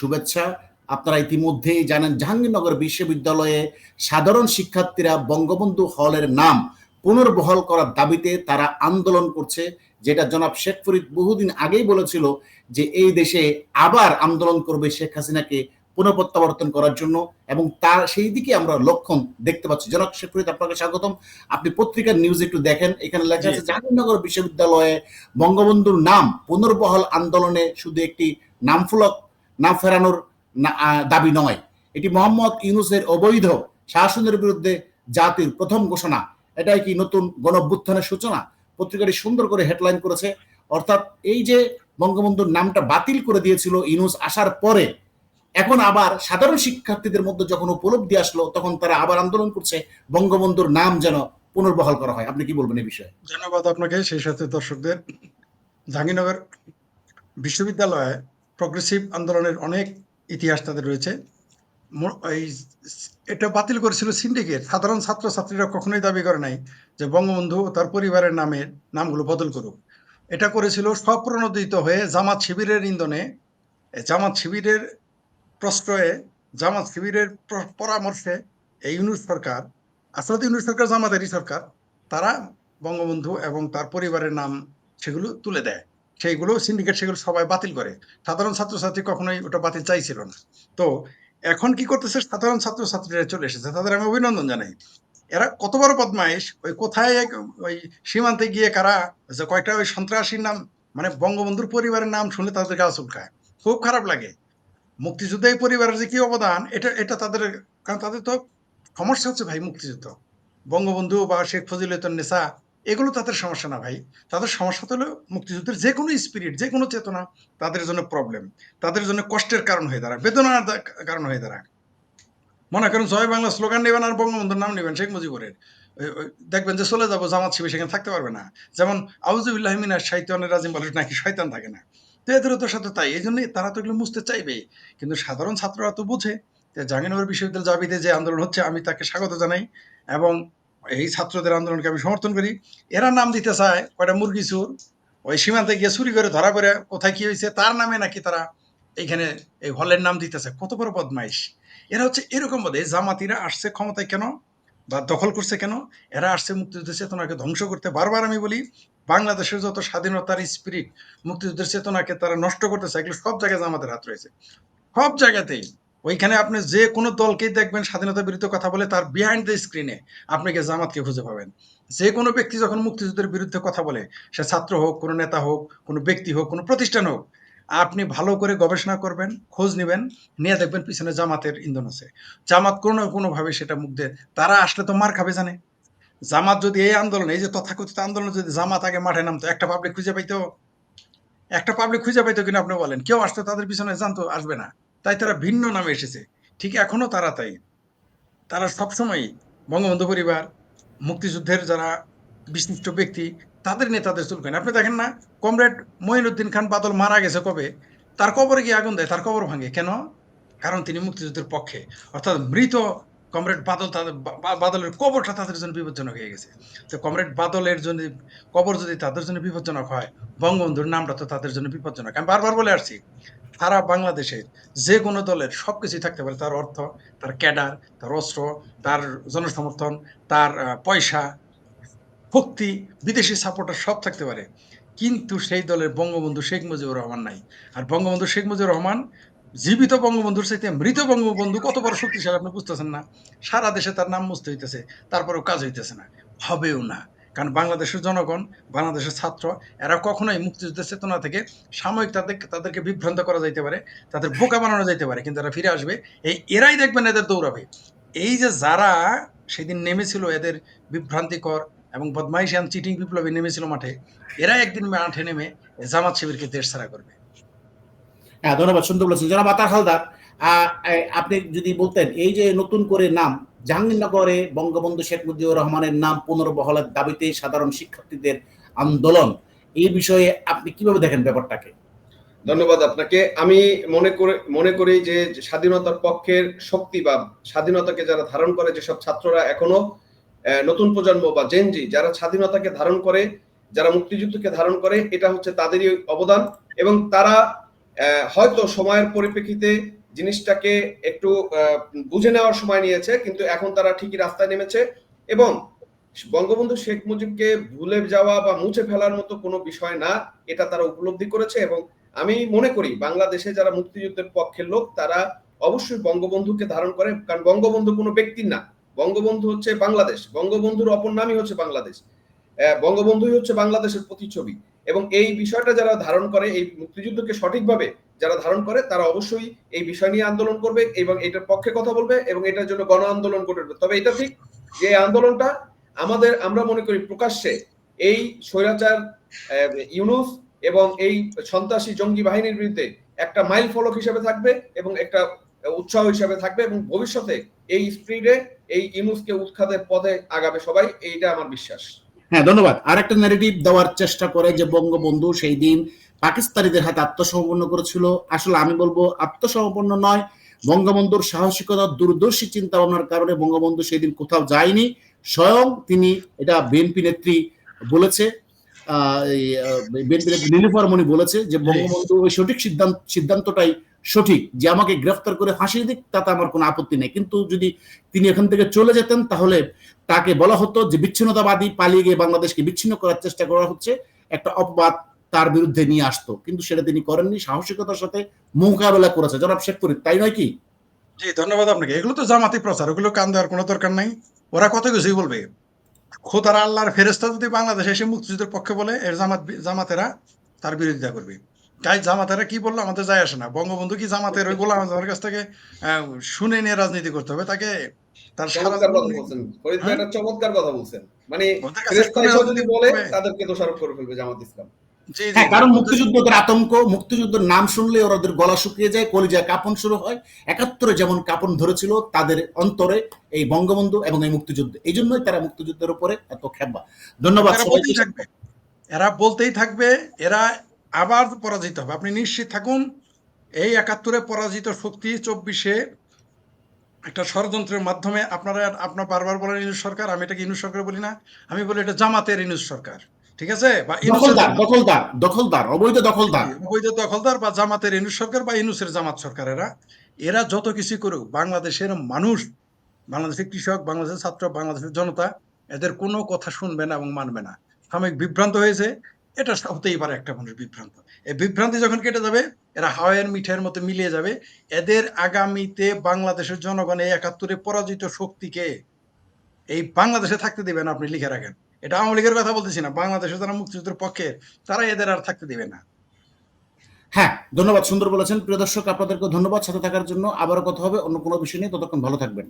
শুভেচ্ছা। আপনারা ইতিমধ্যেই জানেন জাহাঙ্গীরনগর বিশ্ববিদ্যালয়ে সাধারণ শিক্ষার্থীরা বঙ্গবন্ধু হলের নাম পুনর্বহাল করার দাবিতে তারা আন্দোলন করছে যেটা জনাব শেখ ফরিদ বহুদিন আগেই বলেছিল যে এই দেশে আবার আন্দোলন করবে শেখ হাসিনাকে পুনঃপ্রত্যাবর্তন করার জন্য এবং তার সেই দিকে আমরা লক্ষণ দেখতে পাচ্ছি। জনাব শেখ ফরিদ আপনাকে স্বাগতম। আপনি পত্রিকার নিউজ একটু দেখেন এখানে লেখা আছে জাহাঙ্গীরনগর বিশ্ববিদ্যালয়ে বঙ্গবন্ধুর নাম পুনর্বহাল আন্দোলনে শুধু একটি নামফলক নাম ফেরানোর না- দাবি নয়। এটি মোহাম্মদ ইউনুসের অবৈধ শাসনের বিরুদ্ধে জাতির প্রথম ঘোষণা। এটাই কি নতুন গণভ্যুত্থানের সূচনা? পত্রিকাটি সুন্দর করে হেডলাইন করেছে। অর্থাৎ এই যে বঙ্গবন্ধুর নামটা বাতিল করে দিয়েছিল ইউনুস আসার পরে, এখন আবার সাধারণ শিক্ষার্থীদের মধ্যে যখন উপলব্ধি আসলো, তখন তারা আবার আন্দোলন করছে, বঙ্গবন্ধুর নাম যেন পুনর্বহাল করা হয়। আপনি কি বলবেন এই বিষয়ে? ধন্যবাদ আপনাকে। সেই সাথে দর্শকদের, জাহাঙ্গীরনগর বিশ্ববিদ্যালয়ে প্রগ্রেসিভ আন্দোলনের অনেক ইতিহাস তাদের রয়েছে। এই এটা বাতিল করেছিল সিন্ডিকেট সাধারণ ছাত্রছাত্রীরা কখনোই দাবি করে নাই যে বঙ্গবন্ধু তার পরিবারের নামের নামগুলো বদল করুক। এটা করেছিল স্বপ্রণোদিত হয়ে জামাত শিবিরের ইন্ধনে। জামাত শিবিরের প্রশ্রয়ে, জামাত শিবিরের পরামর্শে এই ইউনুস সরকার আসলে তো ইউনুস সরকার জামাতেরই সরকার, তারা বঙ্গবন্ধু এবং তার পরিবারের নাম সেগুলো তুলে দেয়। সেইগুলো সিন্ডিকেট সেগুলো সবাই বাতিল করে। সাধারণ ছাত্রছাত্রী কখনোই ওটা বাতিল চাইছিল না। তো এখন কি করতেছে? সাধারণ ছাত্রছাত্রীরা চলে এসেছে। তাদের আমি অভিনন্দন জানাই। এরা কত বড় বদমাইশ? ওই কোথায় ওই সীমান্তে গিয়ে কারা যে কয়টা ওই সন্ত্রাসীর নাম মানে বঙ্গবন্ধুর পরিবারের নাম শুনলে তাদের গা চুলকায়। খুব খারাপ লাগে। মুক্তিযুদ্ধে এই পরিবারের যে কি অবদান, এটা এটা তাদের, কারণ তাদের তো সমস্যা হচ্ছে ভাই মুক্তিযুদ্ধ। বঙ্গবন্ধু বা শেখ ফজিলতুন নেসা এগুলো তাদের সমস্যা না ভাই। তাদের সমস্যা হলো মুক্তিযুদ্ধের যে কোনো স্পিরিট যে কোনো চেতনা তাদের জন্য প্রবলেম তাদের জন্য কষ্টের কারণ হয়ে দাঁড়ায়, বেদনার কারণ হয়ে দাঁড়ায়। মনে করেন জয় বাংলা স্লোগান নেবেন আর বঙ্গবন্ধুর নাম নেবেন শেখ মুজিবুরের। দেখবেন যে চলে যাব জামাত শিবির, সেখানে থাকতে পারবে না। যেমন আউজুবিল্লাহ মিনা শৈতানের রাজিম বলে, নাকি শয়তান থাকে না। তো এদেরও তো সাথে তাই এই জন্যই তারা তো এগুলো বুঝতে চাইবে কিন্তু সাধারণ ছাত্ররা তো বুঝে যে জাহাঙ্গীরনগর বিশ্ববিদ্যালয় জাবিতে যে আন্দোলন হচ্ছে, আমি তাকে স্বাগত জানাই এবং এই ছাত্রদের আন্দোলনকে আমি সমর্থন করি। এরা নাম দিতে চায়, কয়টা মুরগি চুর, ওই সীমান্তে গিয়ে চুরি করে ধরা পড়ে, কোথায় কি হয়েছে, তার নামে নাকি তারা এইখানে এই হলের নাম দিতেছে। কত বড় বদমাইশ। এরা হচ্ছে এরকম বোধ জামাতিরা আসছে ক্ষমতায় কেন বা দখল করছে কেন? এরা আসছে মুক্তিযুদ্ধের চেতনাকে ধ্বংস করতে। বারবার আমি বলি, বাংলাদেশের যত স্বাধীনতার স্পিরিট মুক্তিযুদ্ধের চেতনাকে তারা নষ্ট করতেছে, এগুলো সব জায়গায় আমাদের হাত রয়েছে। সব জায়গাতেই ওইখানে আপনি যে কোনো দলকেই দেখবেন স্বাধীনতা বিরুদ্ধে কথা বলে তার বিহাইন্ড দ্য স্ক্রিনে আপনাকে জামাতকে খুঁজে পাবেন। যে কোনো ব্যক্তি যখন মুক্তিযুদ্ধের বিরুদ্ধে কথা বলে, সে ছাত্র হোক, কোনো নেতা হোক, কোনো ব্যক্তি হোক, কোনো প্রতিষ্ঠান হোক, আপনি ভালো করে গবেষণা করবেন, খোঁজ নেবেন, নিয়ে দেখবেন পিছনে জামাতের ইন্ধন আছে। জামাত কোনো না কোনোভাবে সেটা মুখ দেয়, তারা আসলে তো মার খাবে জানে। জামাত যদি এই আন্দোলন, এই যে তথাকথিত আন্দোলন যদি জামাত আগে মাঠে নামতো, একটা পাবলিক খুঁজে পাইতো। একটা পাবলিক খুঁজে পাইতো কিনা আপনি বলেন। কেউ আসতো, তাদের পিছনে জানতো, আসবে না। তাই তারা ভিন্ন নামে এসেছে। ঠিক এখনও তারা তাই। তারা সবসময় বঙ্গবন্ধু পরিবার, মুক্তিযুদ্ধের যারা বিশিষ্ট ব্যক্তি, তাদের নেতাদের চুলকান আপনি দেখেন না, কমরেড মহিনুদ্দিন খান বাদল মারা গেছে কবে? তার কবরে গিয়ে আগুন দেয়, তার কবর ভাঙে। কেন? কারণ তিনি মুক্তিযুদ্ধের পক্ষে। অর্থাৎ মৃত কমরেড বাদল তাদের বাদলের কবরটা তাদের জন্য বিপজ্জনক হয়ে গেছে। তো কমরেড বাদলের জন্য কবর যদি তাদের জন্য বিপজ্জনক হয়, বঙ্গবন্ধুর নামটা তো তাদের জন্য বিপজ্জনক। আমি বারবার বলে আসছি সারা বাংলাদেশের যে কোনো দলের সব কিছুই থাকতে পারে। তার অর্থ, তার ক্যাডার, তার অস্ত্র, তার জনসমর্থন, তার পয়সা শক্তি বিদেশি সাপোর্টার সব থাকতে পারে। কিন্তু সেই দলের বঙ্গবন্ধু শেখ মুজিবুর রহমান নাই। আর বঙ্গবন্ধু শেখ মুজিবুর রহমান জীবিত বঙ্গবন্ধুর চাইতে মৃত বঙ্গবন্ধু কত বড় শক্তিশালী আপনি বুঝতেছেন না? সারা দেশে তার নাম মুছতে হইতেছে, তারপরেও কাজ হইতেছে না। হবেও না। কারণ বাংলাদেশের জনগণ, বাংলাদেশের ছাত্র, এরা কখনোই মুক্তিযুদ্ধের চেতনা থেকে সাময়িক তাদের, তাদেরকে বিভ্রান্ত করা যাইতে পারে, তাদের বোকা বানানো যাইতে পারে, কিন্তু এরা ফিরে আসবে। এই, এরাই দেখবেন এদের দৌড়াবে। এই যে যারা সেদিন নেমেছিল এদের বিভ্রান্তিকর এবং বদমাইশিয়ান চিটিং বিপ্লবী নেমেছিল মাঠে এরা একদিন মাঠে নেমে জামাত শিবিরকে দেশ ছাড়া করবে। হ্যাঁ ধন্যবাদ সুন্দর বলেছেন। জনাব আতার হালদার আপনি যদি বলতেন, এই যে নতুন করে নাম, জাহাঙ্গীরনগরে বঙ্গবন্ধু শেখ মুজিবুর রহমানের নাম পুনর্বহালের দাবিতে সাধারণ শিক্ষার্থীদের আন্দোলন, এই বিষয়ে আপনি কীভাবে দেখেন ব্যাপারটাকে? ধন্যবাদ আপনাকে। আমি মনে করে, মনে করি যে স্বাধীনতার পক্ষের শক্তি বা স্বাধীনতাকে যারা ধারণ করে, যেসব ছাত্ররা এখনও নতুন প্রজন্ম বা জেনজি যারা স্বাধীনতাকে ধারণ করে, যারা মুক্তিযুদ্ধকে ধারণ করে, এটা হচ্ছে তাদেরই অবদান এবং তারা হয়তো সময়ের পরিপ্রেক্ষিতে জিনিসটাকে একটু বুঝে নেওয়ার সময় নিয়েছে, কিন্তু এখন তারা ঠিকই রাস্তায় নেমেছে এবং বঙ্গবন্ধু শেখ মুজিবকে ভুলে যাওয়া বা মুছে ফেলার মতো কোনো বিষয় না, এটা তারা উপলব্ধি করেছে এবং আমি মনে করি বাংলাদেশে যারা মুক্তিযুদ্ধের পক্ষের লোক, তারা অবশ্যই বঙ্গবন্ধুকে ধারণ করে, কারণ বঙ্গবন্ধু কোনো ব্যক্তির না। বঙ্গবন্ধু হচ্ছে বাংলাদেশ, বঙ্গবন্ধুর অপর নামই হচ্ছে বাংলাদেশ। বঙ্গবন্ধুই হচ্ছে বাংলাদেশের প্রতিচ্ছবি। এবং এই বিষয়টা যারা ধারণ করে, এই মুক্তিযুদ্ধকে সঠিকভাবে যারা ধারণ করে, তারা অবশ্যই এই বিষয় নিয়ে আন্দোলন করবে এবং এটার পক্ষে কথা বলবে এবং এটার জন্য গণ আন্দোলন করবে। তবে এটা ঠিক যে আন্দোলনটা আমাদের, আমরা মনে করি প্রকাশ্যে এই স্বৈরাচার ইউনুস এবং এই সন্ত্রাসী জঙ্গি বাহিনীর বিরুদ্ধে একটা মাইল ফলক হিসেবে থাকবে এবং একটা উৎসাহ হিসেবে থাকবে এবং ভবিষ্যতে এই স্পিডে এই ইউনুসকে উৎখাতের পথে আগাবে সবাই, এইটা আমার বিশ্বাস। হ্যাঁ ধন্যবাদ। আর একটা ন্যারেটিভ দেওয়ার চেষ্টা করে যে বঙ্গবন্ধু সেই দিন পাকিস্তানিদের হাতে আত্মসমর্পণ করেছিল। আসলে আমি বলব আত্মসমর্পণ নয়, বঙ্গবন্ধুর সাহসিকতা, দূরদর্শী চিন্তা ভাবনার কারণে বঙ্গবন্ধু সেই দিন কোথাও যায়নি। স্বয়ং তিনি এটা বিএনপি নেত্রী বলেছে বিএনপি নেত্রী নীলুফার মনি বলেছে যে বঙ্গবন্ধু ওই সঠিক সিদ্ধান্ত, সিদ্ধান্তটাই সঠিক যে আমাকে গ্রেফতার করে ফাঁসি দিক, তাতে আমার কোনো আপত্তি নেই। কিন্তু যদি তিনি এখান থেকে চলে যেতেন, তাহলে তাকে বলা হতো যে বিচ্ছিন্নতাবাদী পালিয়ে গিয়ে বাংলাদেশকে বিচ্ছিন্ন করার চেষ্টা করা হচ্ছে, একটা অপবাদ তার বিরুদ্ধে নিয়ে আসতো। কিন্তু সেটা তিনি করেননি, সাহসিকতার সাথে মোকাবেলা করেছে। জনাব শেখ ফরিদ তাই নয় কি? জি, ধন্যবাদ আপনাকে। এগুলো তো জামাতি প্রচার, ওগুলো কান দেওয়ার কোনো দরকার নাই। ওরা কত কিছুই বলবে? খোদার আল্লাহর ফেরেস্তা যদি বাংলাদেশে এসে মুক্তিযুদ্ধের পক্ষে বলে, এর জামাত জামাতেরা তার বিরোধিতা করবে। তাই জামাতেরা কি বলল? আমাদের যায় আসে না। বঙ্গবন্ধু কি জামাতের ওই গোলাম আজমের কাছ থেকে শুনে নিয়ে রাজনীতি করতে হবে? তাকে তার সারা চমৎকার কথা বলছেন। ফরিদ ভাই হ্যাঁ? একটা চমৎকার কথা বলছেন। মানে যদি বলে তাদেরকে দোষারোপ করে ফেলবে জামাত ইসলাম। হ্যাঁ কারণ ওদের- মুক্তিযুদ্ধের আতঙ্ক মুক্তিযুদ্ধের নাম শুনলে ওদের গলা শুকিয়ে যায় কলিজা কাপন শুরু হয়। একাত্তরে যেমন কাপন ধরেছিল তাদের অন্তরে এই বঙ্গবন্ধু এবং এই মুক্তিযুদ্ধ। এই জন্যই তারা মুক্তিযুদ্ধের উপরে এত খেপা ধন্যবাদ এরা বলতেই থাকবে এরা আবার পরাজিত হবে। আপনি নিশ্চিত থাকুন এই একাত্তরে পরাজিত শক্তি চব্বিশে একটা ষড়যন্ত্রের মাধ্যমে আপনারা আপনার বারবার বলেন ইনুস সরকার আমি এটাকে ইনুস সরকার বলি না আমি বলি এটা জামাতের ইনুস সরকার ঠিক আছে? বা দখলদার দখলদার অবৈধ দখলদার। অবৈধ দখলদার বা জামাতের ইনুস সরকার বা ইনুসের জামাত সরকার এরা। এরা যত কিছু করুক বাংলাদেশের মানুষ বাংলাদেশের কৃষক বাংলাদেশের ছাত্র বাংলাদেশের জনতা এদের কোনো কথা শুনবে না এবং মানবে না। সাময়িক বিভ্রান্ত হয়েছে এটা হতেই পারে একটা মানুষ বিভ্রান্ত। এই বিভ্রান্তি যখন কেটে যাবে, এরা হাওয়ার মিঠের মতো মিলিয়ে যাবে। এদের আগামীতে বাংলাদেশের জনগণ এই একাত্তরে পরাজিত শক্তিকে এই বাংলাদেশে থাকতে দেবেন আপনি লিখে রাখেন। এটা আওয়ামী লীগের কথা বলতেছি না বাংলাদেশে যারা মুক্তিযুদ্ধের পক্ষে তারা এদের আর থাকতে দেবে না। হ্যাঁ ধন্যবাদ, সুন্দর বলেছেন। প্রিয় দর্শক আপনাদেরকে ধন্যবাদ। সাথে থাকার জন্য আবারও কথা হবে। অন্য কোনো বিষয় নিয়ে। ততক্ষণ ভালো থাকবেন।